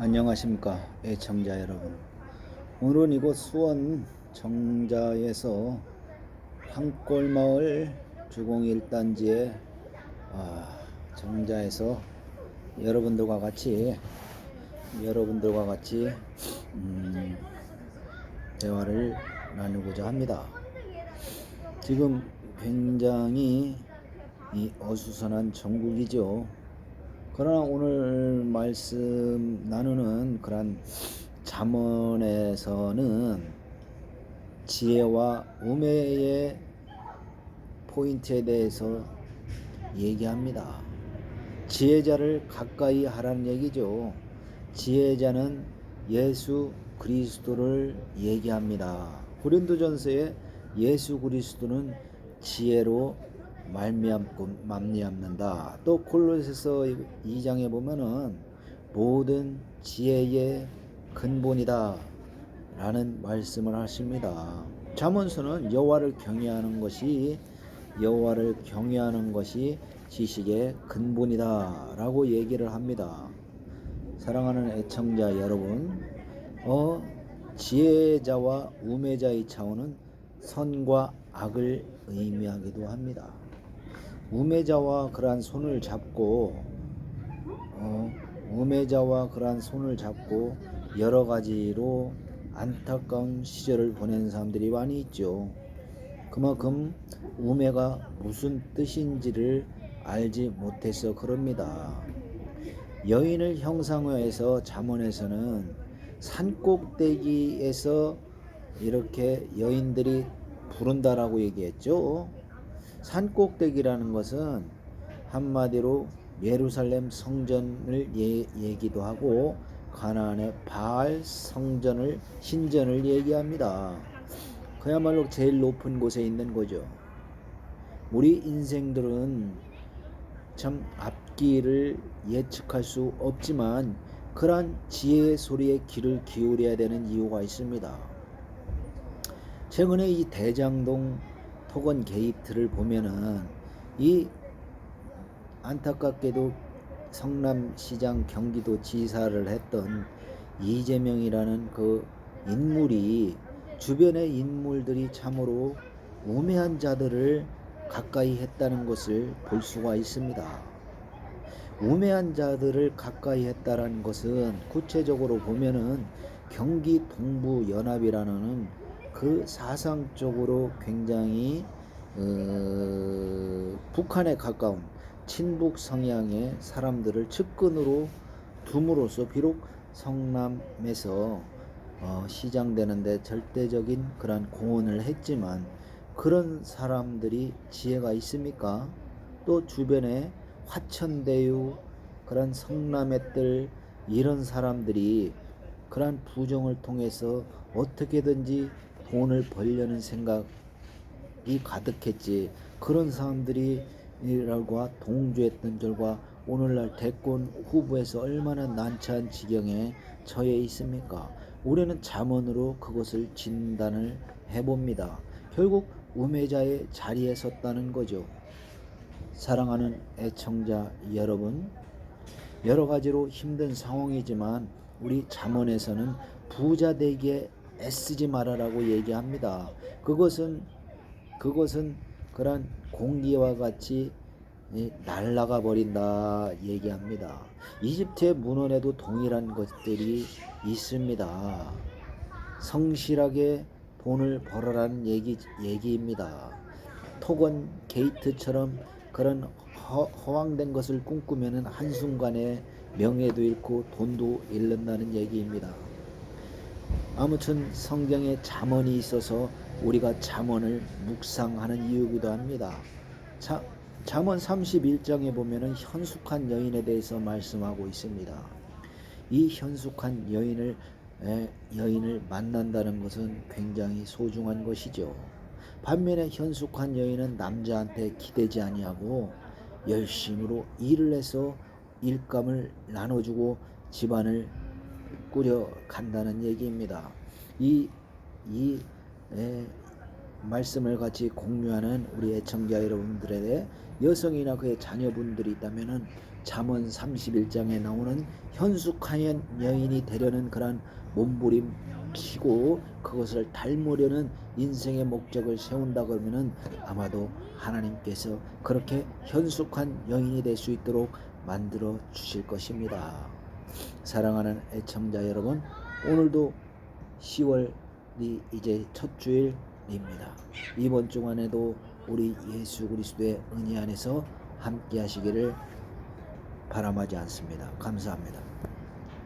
안녕하십니까 애청자 여러분. 오늘은 이곳 수원 정자에서 한골마을 주공 1단지에 아, 정자에서 여러분들과 같이 여러분들과 같이 음, 대화를 나누고자 합니다. 지금 굉장히 이 어수선한 전국이죠 그러나 오늘 말씀 나누는 그런 잠언에서는 지혜와 우매의 포인트에 대해서 얘기합니다. 지혜자를 가까이 하라는 얘기죠. 지혜자는 예수 그리스도를 얘기합니다. 고린도전서에 예수 그리스도는 지혜로 말미암고 맘리암는다. 또 콜로새서 2장에 보면은 모든 지혜의 근본이다 라는 말씀을 하십니다. 잠언서는 여호와를 경외하는 것이 여호와를 경외하는 것이 지식의 근본이다라고 얘기를 합니다. 사랑하는 애청자 여러분, 어 지혜자와 우매자의 차원은 선과 악을 의미하기도 합니다. 우매자와 그러한 손을 잡고 어, 우매자와 그러한 손을 잡고 여러 가지로 안타까운 시절을 보낸 사람들이 많이 있죠. 그만큼 우매가 무슨 뜻인지를 알지 못해서 그럽니다. 여인을 형상화해서 잠언에서는 산꼭대기에서 이렇게 여인들이 부른다라고 얘기했죠. 산꼭대기라는 것은 한마디로 예루살렘 성전을 예, 얘기도 하고 가나안의 바알 성전을 신전을 얘기합니다. 그야말로 제일 높은 곳에 있는 거죠. 우리 인생들은 참 앞길을 예측할 수 없지만 그러한 지혜의 소리에 귀를 기울여야 되는 이유가 있습니다. 최근에 이 대장동 토건 게이트를 보면은 이 안타깝게도 성남시장 경기도 지사를 했던 이재명이라는 그 인물이 주변의 인물들이 참으로 우매한 자들을 가까이 했다는 것을 볼 수가 있습니다. 우매한 자들을 가까이 했다는 것은 구체적으로 보면은 경기 동부 연합이라는 그 사상적으로 굉장히 어, 북한에 가까운 친북 성향의 사람들을 측근으로 둠으로써 비록 성남에서 어, 시장되는데 절대적인 그러한 공헌을 했지만 그런 사람들이 지혜가 있습니까? 또 주변에 화천대유 그런 성남의들 이런 사람들이 그러한 부정을 통해서 어떻게든지 돈을 벌려는 생각이 가득했지 그런 사람들이 이라고 동조했던 절과 오늘날 대권 후보에서 얼마나 난처한 지경에 처해 있습니까? 우리는 잠언으로 그것을 진단을 해봅니다. 결국 우매자의 자리에 섰다는 거죠. 사랑하는 애청자 여러분, 여러 가지로 힘든 상황이지만 우리 잠언에서는 부자 되기에 애쓰지 말아라고 얘기합니다. 그것은 그것은 그런 공기와 같이 날아가 버린다 얘기합니다. 이집트의 문헌에도 동일한 것들이 있습니다. 성실하게 돈을 벌어라는 얘기, 얘기입니다. 토건 게이트처럼 그런 허, 허황된 것을 꿈꾸면 한순간에 명예도 잃고 돈도 잃는다는 얘기입니다. 아무튼 성경에 잠언이 있어서 우리가 잠언을 묵상하는 이유기도 합니다. 자, 잠언 31장에 보면은 현숙한 여인에 대해서 말씀하고 있습니다. 이 현숙한 여인을 에, 여인을 만난다는 것은 굉장히 소중한 것이죠. 반면에 현숙한 여인은 남자한테 기대지 아니하고 열심으로 일을 해서 일감을 나눠주고 집안을 꾸려 간다는 얘기입니다. 이, 이 에, 말씀을 같이 공유하는 우리 애청자 여러분들에 대해 여성이나 그의 자녀분들이 있다면 잠언 31장에 나오는 현숙한 여인이 되려는 그런 몸부림치고 그것을 닮으려는 인생의 목적을 세운다 그러면은 아마도 하나님께서 그렇게 현숙한 여인이 될 수 있도록 만들어 주실 것입니다. 사랑하는 애청자 여러분, 오늘도 10월이 이제 첫 주일입니다. 이번 주간에도 우리 예수 그리스도의 은혜 안에서 함께 하시기를 바람하지 않습니다. 감사합니다.